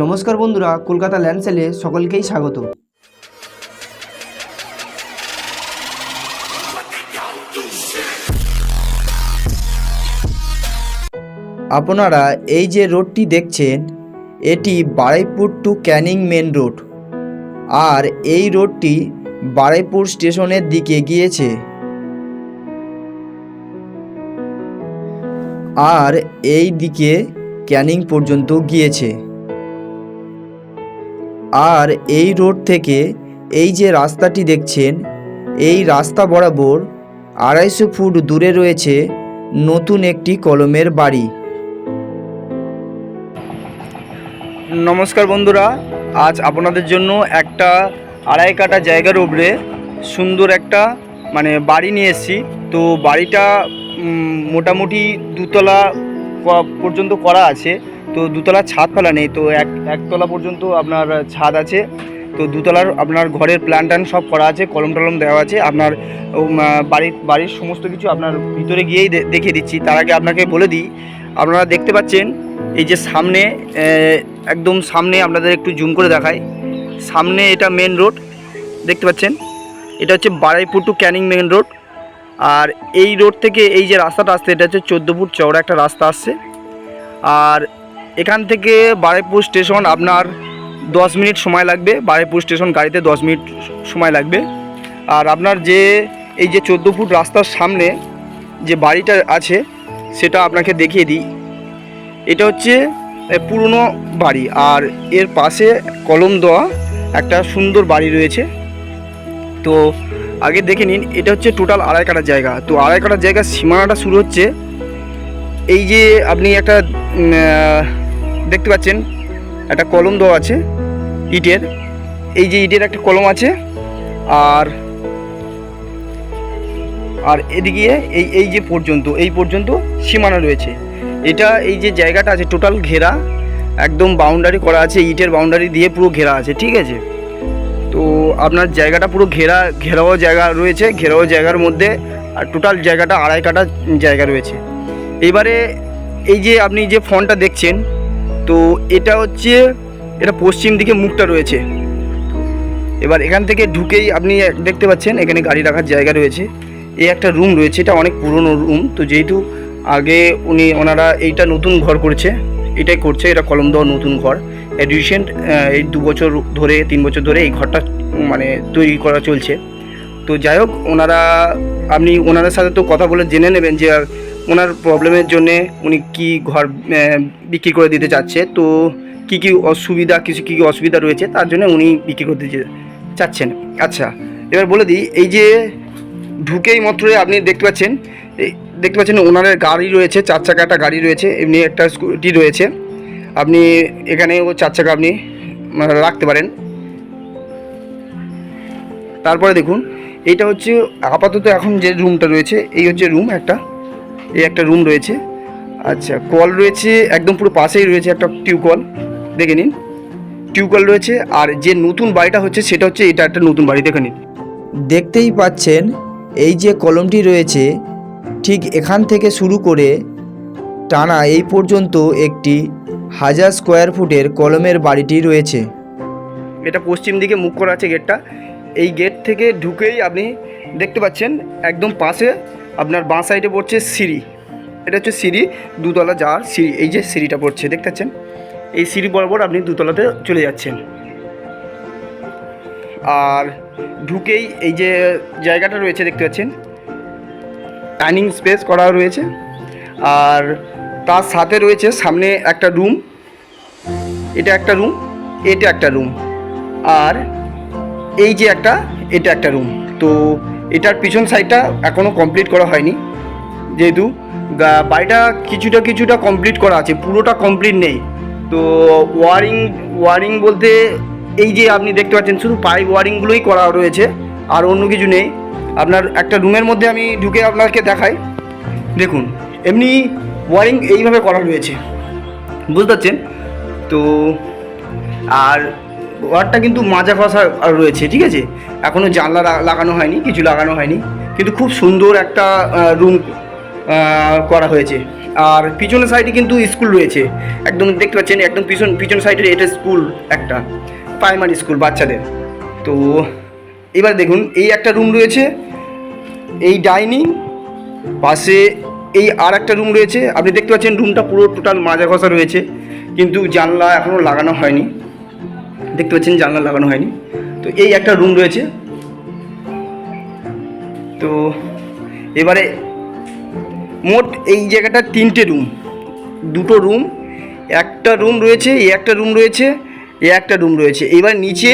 নমস্কার বন্ধুরা, কলকাতা ল্যান্ডসেলে সকলকেই স্বাগত। আপনারা এই যে রোডটি দেখছেন, এটি Baruipur to Canning main road. আর এই রোডটি বারুইপুর স্টেশনের দিকে গিয়েছে। আর এই দিকে ক্যানিং পর্যন্ত গিয়েছে। আর এই রোড থেকে এই যে রাস্তাটি দেখছেন, এই রাস্তা বরাবর আড়াইশো ফুট দূরে রয়েছে নতুন একটি কলমের বাড়ি। নমস্কার বন্ধুরা, আজ আপনাদের জন্য একটা আড়াই কাটা জায়গার উপরে সুন্দর একটা মানে বাড়ি নিয়ে এসেছি। তো বাড়িটা মোটামুটি দুতলা পর্যন্ত করা আছে। তো দুতলার ছাদ ফেলা নেই, তো এক, একতলা পর্যন্ত আপনার ছাদ আছে। তো দুতলার আপনার ঘরের প্ল্যান ট্যান সব করা আছে, কলম টলম দেওয়া আছে। আপনার বাড়ির বাড়ির সমস্ত কিছু আপনার ভিতরে গিয়েই দেখিয়ে দিচ্ছি। তার আগে আপনাকে বলে দিই, আপনারা দেখতে পাচ্ছেন, এই যে সামনে একদম সামনে আপনাদের একটু জুম করে দেখাই। সামনে এটা মেন রোড দেখতে পাচ্ছেন? এটা হচ্ছে Baruipur to Canning main road আর এই রোড থেকে এই যে রাস্তাটা আসছে, এটা হচ্ছে চোদ্দ ফুট চওড়া একটা রাস্তা আসছে। আর এখান থেকে বারাইপুর স্টেশন আপনার দশ মিনিট সময় লাগবে। বারাইপুর স্টেশন গাড়িতে দশ মিনিট সময় লাগবে। আর আপনার যে, এই যে চোদ্দ ফুট রাস্তার সামনে যে বাড়িটা আছে, সেটা আপনাকে দেখিয়ে দিই। এটা হচ্ছে পুরনো বাড়ি। আর এর পাশে কলম দেওয়া একটা সুন্দর বাড়ি রয়েছে। তো আগে দেখে নিন, এটা হচ্ছে টোটাল আড়াই কাটার জায়গা। তো আড়াই কাটার জায়গার সীমানাটা শুরু হচ্ছে, এই যে আপনি একটা দেখতে পাচ্ছেন, একটা কলম দেওয়া আছে ইটের। এই যে ইটের একটা কলম আছে, আর আর এদিকে এই এই যে পর্যন্ত, এই পর্যন্ত সীমানা রয়েছে। এটা এই যে জায়গাটা আছে টোটাল ঘেরা, একদম বাউন্ডারি করা আছে, ইটের বাউন্ডারি দিয়ে পুরো ঘেরা আছে, ঠিক আছে? তো আপনার জায়গাটা পুরো ঘেরা, ঘেরাও জায়গা রয়েছে, ঘেরাও জায়গার মধ্যে, আর টোটাল জায়গাটা আড়াই কাটা জায়গা রয়েছে। এবারে এই যে আপনি যে ফোনটা দেখছেন তো এটা হচ্ছে, এটা পশ্চিম দিকে মুখটা রয়েছে। এবার এখান থেকে ঢুকেই আপনি দেখতে পাচ্ছেন, এখানে গাড়ি রাখার জায়গা রয়েছে। এই একটা রুম রয়েছে, এটা অনেক পুরনো রুম তো যেহেতু আগে উনি, ওনারা এইটা নতুন ঘর করেছে, এটাই করছে, এটা কলম দেওয়া নতুন ঘর। রিসেন্ট এই দু বছর ধরে, তিন বছর ধরে এই ঘরটা মানে তৈরি করা চলছে। তো যাই হোক, ওনারা, আপনি ওনাদের সাথে তো কথা বলে জেনে নেবেন যে ওনার প্রবলেমের জন্যে উনি কি ঘর বিক্রি করে দিতে চাচ্ছে, তো কি কি অসুবিধা, কিছু কী কী অসুবিধা রয়েছে, তার জন্য উনি বিক্রি করতে চাচ্ছেন। আচ্ছা এবার বলে দিই, এই যে ঢুকেই মাত্রই আপনি দেখতে পাচ্ছেন দেখতে পাচ্ছেন ওনারের গাড়ি রয়েছে, চার চাকা একটা গাড়ি রয়েছে, এমনি একটা স্কুটি রয়েছে। আপনি এখানেও চার চাকা আপনি মানে রাখতে পারেন। তারপরে দেখুন, এইটা হচ্ছে আপাতত এখন যে রুমটা রয়েছে, এই হচ্ছে রুম একটা। এই একটা রুম রয়েছে। আচ্ছা কল রয়েছে একদম পুরো পাশেই রয়েছে একটা টিউবকল দেখে নিন। টিউবকল রয়েছে আর যে নতুন বাড়িটা হচ্ছে সেটা হচ্ছে এটা একটা নতুন বাড়ি। দেখে নিন। দেখতেই পাচ্ছেন এই যে কলমটি রয়েছে ঠিক এখান থেকে শুরু করে টানা এই পর্যন্ত একটি হাজার স্কোয়ার ফুটের কলমের বাড়িটি রয়েছে। এটা পশ্চিম দিকে মুখ করা আছে গেটটা। এই গেট থেকে ঢুকেই আপনি দেখতে পাচ্ছেন একদম পাশে আপনার বাঁ সাইডে পড়ছে সিঁড়ি। এটা হচ্ছে সিঁড়ি, দুতলা যাওয়ার সিঁড়ি, এই যে সিঁড়িটা পড়ছে, দেখতে পাচ্ছেন? এই সিঁড়ি বরাবর আপনি দুতলাতে চলে যাচ্ছেন। আর ঢুকেই এই যে জায়গাটা রয়েছে, দেখতে পাচ্ছেন? ডাইনিং স্পেস করা রয়েছে। আর তার সাথে রয়েছে সামনে একটা রুম। এটা একটা রুম, এটা একটা রুম। আর এই যে একটা, এটা একটা রুম। তো এটার পিছন সাইডটা এখনও কমপ্লিট করা হয়নি। যেহেতু বাড়িটা কিছুটা কিছুটা কমপ্লিট করা আছে, পুরোটা কমপ্লিট নেই। তো ওয়ারিং ওয়ারিং বলতে এই যে আপনি দেখতে পাচ্ছেন, শুধু পাইপ ওয়ারিংগুলোই করা রয়েছে, আর অন্য কিছু নেই। আপনার একটা রুমের মধ্যে আমি ঢুকে আপনাকে দেখাই। দেখুন, এমনি ওয়ারিং এইভাবে করা রয়েছে। বুঝতে পারছেন? তো, আর ঘরটা কিন্তু মাজা ফাঁসা রয়েছে, ঠিক আছে? এখনও জানলা লাগানো হয়নি, কিছু লাগানো হয়নি। কিন্তু খুব সুন্দর একটা রুম করা হয়েছে। আর পিছনের সাইডে কিন্তু স্কুল রয়েছে। একদম দেখতে পাচ্ছেন, একদম পিছন পিছন সাইডে এটা স্কুল একটা প্রাইমারি স্কুল বাচ্চাদের। তো এবার দেখুন, এই একটা রুম রয়েছে, এই ডাইনিং পাশে এই আর একটা রুম রয়েছে। আপনি দেখতে পাচ্ছেন রুমটা পুরো টোটাল মাজা ঘষা রয়েছে। কিন্তু জানলা এখনও লাগানো হয়নি। দেখতে পাচ্ছেন জানলা লাগানো হয়নি। তো এই একটা রুম রয়েছে। তো এবারে মোট এই জায়গাটা তিনটে রুম দুটো রুম একটা রুম রয়েছে, এই একটা রুম রয়েছে, এই একটা রুম রয়েছে। এবার নিচে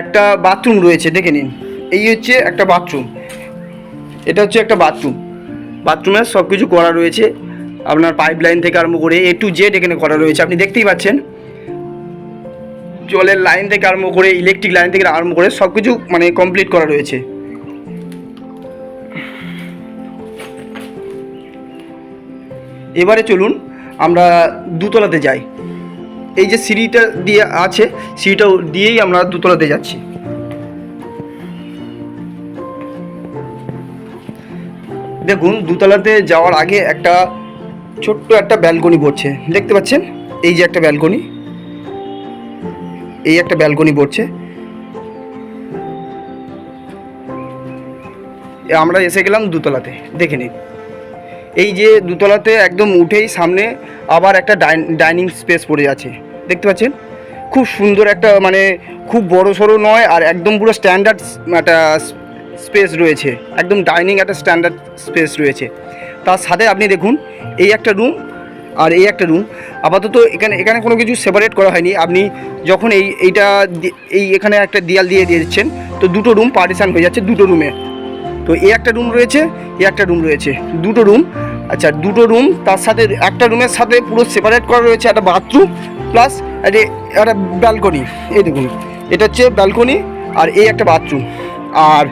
একটা বাথরুম রয়েছে, দেখে নিন। এই হচ্ছে একটা বাথরুম এটা হচ্ছে একটা বাথরুম বাথরুমে সব কিছু করা রয়েছে। আপনার পাইপ লাইন থেকে আরম্ভ করে এ টু জেড এখানে করা রয়েছে। আপনি দেখতেই পাচ্ছেন জলের লাইন থেকে আরম্ভ করে ইলেকট্রিক লাইন থেকে আরম্ভ করে সব কিছু মানে কমপ্লিট করা রয়েছে। এবারে চলুন আমরা দুতলাতে যাই। এই যে সিঁড়িটা দিয়ে আছে, সিঁড়িটা দিয়েই আমরা দুতলাতে যাচ্ছি। দেখুন, দুতলাতে যাওয়ার আগে একটা ছোট্ট একটা ব্যালকনি পড়ছে। দেখতে পাচ্ছেন? এই যে একটা ব্যালকনি। এই একটা ব্যালকনি পড়ছে। আমরা এসে গেলাম দুতলাতে, দেখে নিন। এই যে দুতলাতে একদম উঠেই সামনে আবার একটা ডাইনিং স্পেস পড়ে আছে, দেখতে পাচ্ছেন? খুব সুন্দর একটা মানে খুব বড় সড়ো নয় আর একদম পুরো স্ট্যান্ডার্ড একটা স্পেস রয়েছে। একদম ডাইনিং একটা স্ট্যান্ডার্ড স্পেস রয়েছে। তার সাথে আপনি দেখুন, এই একটা রুম আর এই একটা রুম আপাতত এখানে এখানে কোনো কিছু সেপারেট করা হয়নি। আপনি যখন এই, এইটা এই এখানে একটা দেয়াল দিয়ে দিয়েছেন, তো দুটো রুম পার্টিশান হয়ে যাচ্ছে দুটো রুমে তো এই একটা রুম রয়েছে, এই একটা রুম রয়েছে। দুটো রুম আচ্ছা দুটো রুম তার সাথে একটা রুমের সাথে পুরো সেপারেট করা রয়েছে একটা বাথরুম প্লাস একটা ব্যালকনি এই দেখুন, এটা হচ্ছে ব্যালকনি আর এই একটা বাথরুম আর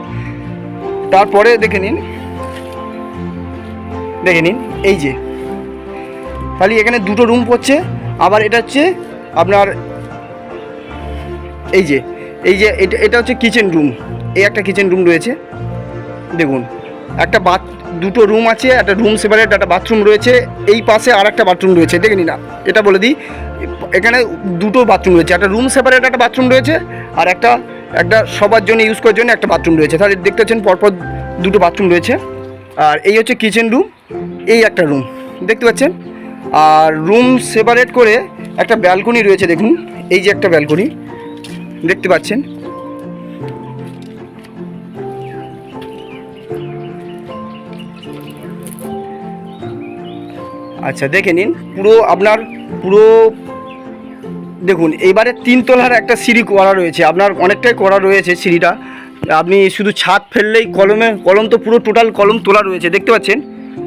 তারপরে দেখে নিন দেখে নিন, এই যে খালি এখানে দুটো রুম পড়ছে আবার এটা হচ্ছে আপনার এই যে এই যে এটা এটা হচ্ছে কিচেন রুম এই একটা কিচেন রুম রয়েছে। দেখুন, একটা বাথ দুটো রুম আছে, একটা রুম সেপারেট একটা বাথরুম রয়েছে, এই পাশে আর একটা বাথরুম রয়েছে, দেখে না, এটা বলে দিই, এখানে দুটো বাথরুম রয়েছে, একটা রুম সেপারেট একটা বাথরুম রয়েছে, আর একটা একটা সবার জন্য ইউজ করার জন্য একটা বাথরুম রয়েছে। তাহলে দেখতে পাচ্ছেন পরপর দুটো বাথরুম রয়েছে, আর এই হচ্ছে কিচেন রুম এই একটা রুম দেখতে পাচ্ছেন? আর রুম সেপারেট করে একটা ব্যালকনি রয়েছে, দেখুন। এই যে একটা ব্যালকনি, দেখতে পাচ্ছেন। আচ্ছা দেখে নিন, পুরো আপনার, পুরো, দেখুন, এবারে তিনতলার একটা সিঁড়ি করা রয়েছে। আপনার অনেকটাই করা রয়েছে সিঁড়িটা। আপনি শুধু ছাদ ফেললেই কলমে, কলম তো পুরো টোটাল কলম তোলা রয়েছে, দেখতে পাচ্ছেন?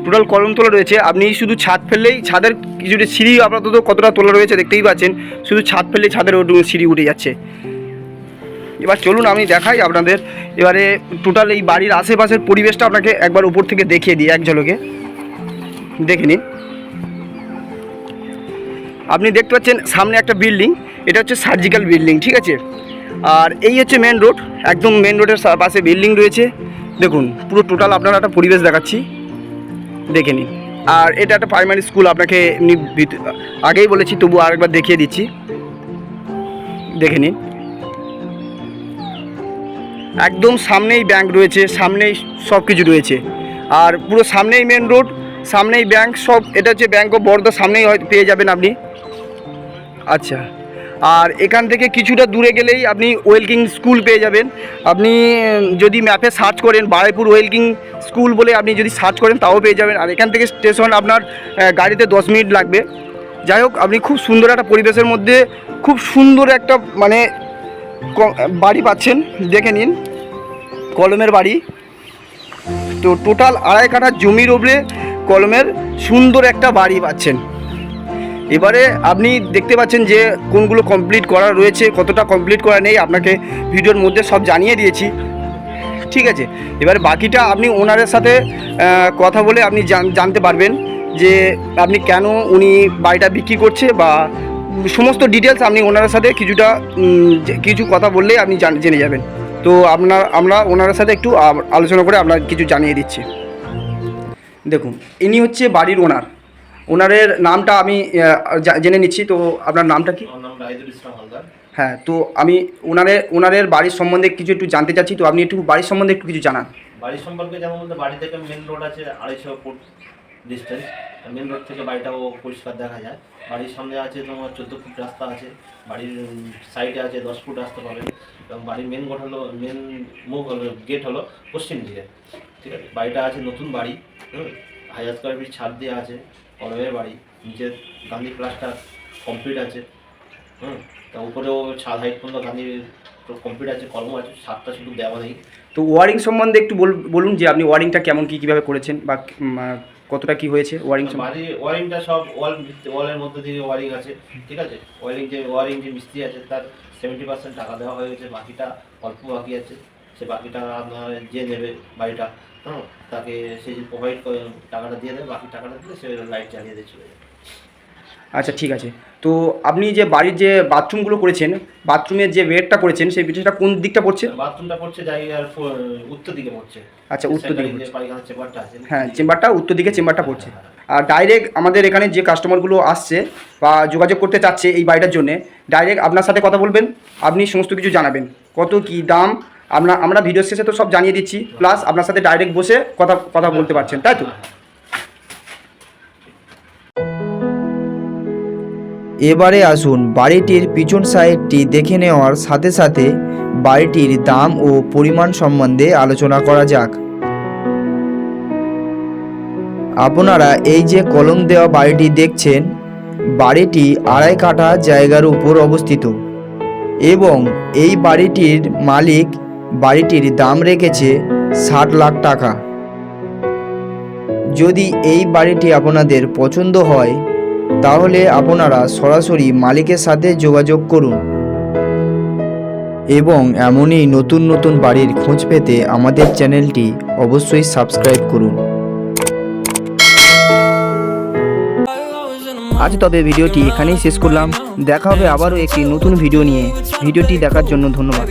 টোটাল কলম তোলা রয়েছে। আপনি শুধু ছাদ ফেললেই ছাদের কিছুটা সিঁড়ি আপাতত কতটা তোলা রয়েছে দেখতেই পাচ্ছেন। শুধু ছাদ ফেললেই ছাদের সিঁড়ি উঠে যাচ্ছে। এবার চলুন আমি দেখাই আপনাদের। এবারে টোটাল এই বাড়ির আশেপাশের পরিবেশটা আপনাকে একবার উপর থেকে দেখিয়ে দিই এক ঝলকে। দেখে নিন। আপনি দেখতে পাচ্ছেন সামনে একটা বিল্ডিং, এটা হচ্ছে সার্জিক্যাল বিল্ডিং, ঠিক আছে? আর এই হচ্ছে মেন রোড, একদম মেন রোডের পাশে বিল্ডিং রয়েছে। দেখুন, পুরো টোটাল আপনার একটা পরিবেশ দেখাচ্ছি। দেখে নিন। আর এটা একটা প্রাইমারি স্কুল আপনাকে আগেই বলেছি, তবু আরেকবার দেখিয়ে দিচ্ছি। দেখে নিন। একদম সামনেই ব্যাংক রয়েছে, সামনেই সব কিছু রয়েছে। আর পুরো সামনেই মেন রোড সামনেই ব্যাংক সব এটা হচ্ছে ব্যাংক অফ বরোদা সামনেই হয়তো পেয়ে যাবেন আপনি। আচ্ছা। আর এখান থেকে কিছুটা দূরে গেলেই আপনি ওয়েলকিং স্কুল পেয়ে যাবেন। আপনি যদি ম্যাপে সার্চ করেন বারাইপুর ওয়েলকিং স্কুল বলে আপনি যদি সার্চ করেন তাও পেয়ে যাবেন। আর এখান থেকে স্টেশন আপনার গাড়িতে দশ মিনিট লাগবে। যাই হোক, আপনি খুব সুন্দর একটা পরিবেশের মধ্যে খুব সুন্দর একটা মানে বাড়ি পাচ্ছেন। দেখে নিন, কলমের বাড়ি। তো টোটাল আড়াই কাঠা জমির ওপরে কলমের সুন্দর একটা বাড়ি পাচ্ছেন। এবারে আপনি দেখতে পাচ্ছেন যে কোনগুলো কমপ্লিট করা রয়েছে, কতটা কমপ্লিট করা নেই, আপনাকে ভিডিওর মধ্যে সব জানিয়ে দিয়েছি। ঠিক আছে, এবারে বাকিটা আপনি ওনারের সাথে কথা বলে আপনি জান- জানতে পারবেন যে আপনি কেন উনি বাড়িটা বিক্রি করছে বা সমস্ত ডিটেলস আপনি ওনার সাথে কিছুটা কিছু কথা বললেই আপনি জান- যাবেন। তো আপনার, আমরা ওনার সাথে একটু আলোচনা করে আপনার কিছু জানিয়ে দিচ্ছি। দেখুন, ইনি হচ্ছে বাড়ির ওনার। ওনারের নামটা আমি জেনে নিচ্ছি। তো আপনার নামটা কি? হ্যাঁ তো আমি ওনারের ওনারের বাড়ির সম্বন্ধে কিছু একটু জানতে চাচ্ছি। তো আপনি একটু বাড়ির সম্বন্ধে একটু কিছু জানান। বাড়ির সম্পর্কে যেমন বলতে বাড়ি থেকে মেন রোড আছে আড়াইশো ফুট ডিস্টেন্স মেন রোড থেকে বাড়িটাও পরিষ্কার দেখা যায়। বাড়ির সামনে আছে তোমার চোদ্দ ফুট রাস্তা আছে। বাড়ির সাইডে আছে দশ ফুট রাস্তা পাবে। এবং বাড়ির মেন গেট হলো মেন মুখ হলো গেট হলো পশ্চিম দিকে। ঠিক আছে? বাড়িটা আছে নতুন বাড়ি হাজার স্কোয়ার ফিট ছাদ দেওয়া আছে। কলমের বাড়ি নিচে গান্ধী প্লাস্টার কমপ্লিট আছে হুম? তা উপরেও ছাদ হাইট পর্যন্ত গান্ধী কমপ্লিট আছে কলম আছে ছাদটা শুধু দেওয়া নেই। তো ওয়ারিং সম্বন্ধে একটু বল- বলুন যে আপনি ওয়ারিংটা কেমন কী কীভাবে করেছেন বা কতটা কি হয়েছে ওয়ারিং বাড়ি ওয়ারিংটা সব ওয়াল ওয়ালের মধ্যে দিয়ে ওয়ারিং আছে ঠিক আছে? ওয়ারিং যে ওয়ারিং যে মিস্ত্রি আছে তার সেভেন্টি পার্সেন্ট টাকা দেওয়া হয়ে গেছে বাকিটা অল্প বাকি আছে সে বাকিটা আপনার যে নেবে বাড়িটা। হ্যাঁ তাকে সে যে প্রোভাইড টাকাটা দিয়ে দেবে বাকি টাকাটা দিলে সে লাইট জ্বালিয়ে দিয়ে চলে যাবে আচ্ছা ঠিক আছে। তো আপনি যে বাড়ির যে বাথরুমগুলো করেছেন বাথরুমের যে বেডটা করেছেন সেই বেডটা কোন দিকটা পড়ছে? বাথরুমটা পড়ছে জায়গার উত্তর দিকে পড়ছে। আচ্ছা উত্তর দিকে হ্যাঁ চেম্বারটা উত্তর দিকে চেম্বারটা পড়ছে। আর ডাইরেক্ট আমাদের এখানে যে কাস্টমারগুলো আসছে বা যোগাযোগ করতে চাচ্ছে এই বাড়িটার জন্য ডাইরেক্ট আপনার সাথে কথা বলবেন আপনি সমস্ত কিছু জানাবেন। কত কি দাম আমরা আমরা ভিডিও শেষে তো সব জানিয়ে দিচ্ছি প্লাস আপনার সাথে ডাইরেক্ট বসে কথা কথা বলতে পারছেন, তাই তো। এবারে আসুন বাড়িটির পিছন সাইডটি দেখে নেওয়ার সাথে সাথে বাড়িটির দাম ও পরিমাণ সম্বন্ধে আলোচনা করা যাক আপনারা এই যে কলম দেওয়া বাড়িটি দেখছেন, বাড়িটি আড়াই কাঠা জায়গার উপর অবস্থিত এবং এই বাড়িটির মালিক বাড়িটির দাম রেখেছে ষাট লাখ টাকা। যদি এই বাড়িটি আপনাদের পছন্দ হয়, তাহলে আপনারা সরাসরি মালিকের সাথে যোগাযোগ করুন। এবং এমনই নতুন নতুন বাড়ির খোঁজ পেতে আমাদের চ্যানেলটি অবশ্যই সাবস্ক্রাইব করুন। আজ তবে ভিডিওটি এখানেই শেষ করলাম। দেখা হবে আবারও একটি নতুন ভিডিও নিয়ে। ভিডিওটি দেখার জন্য ধন্যবাদ।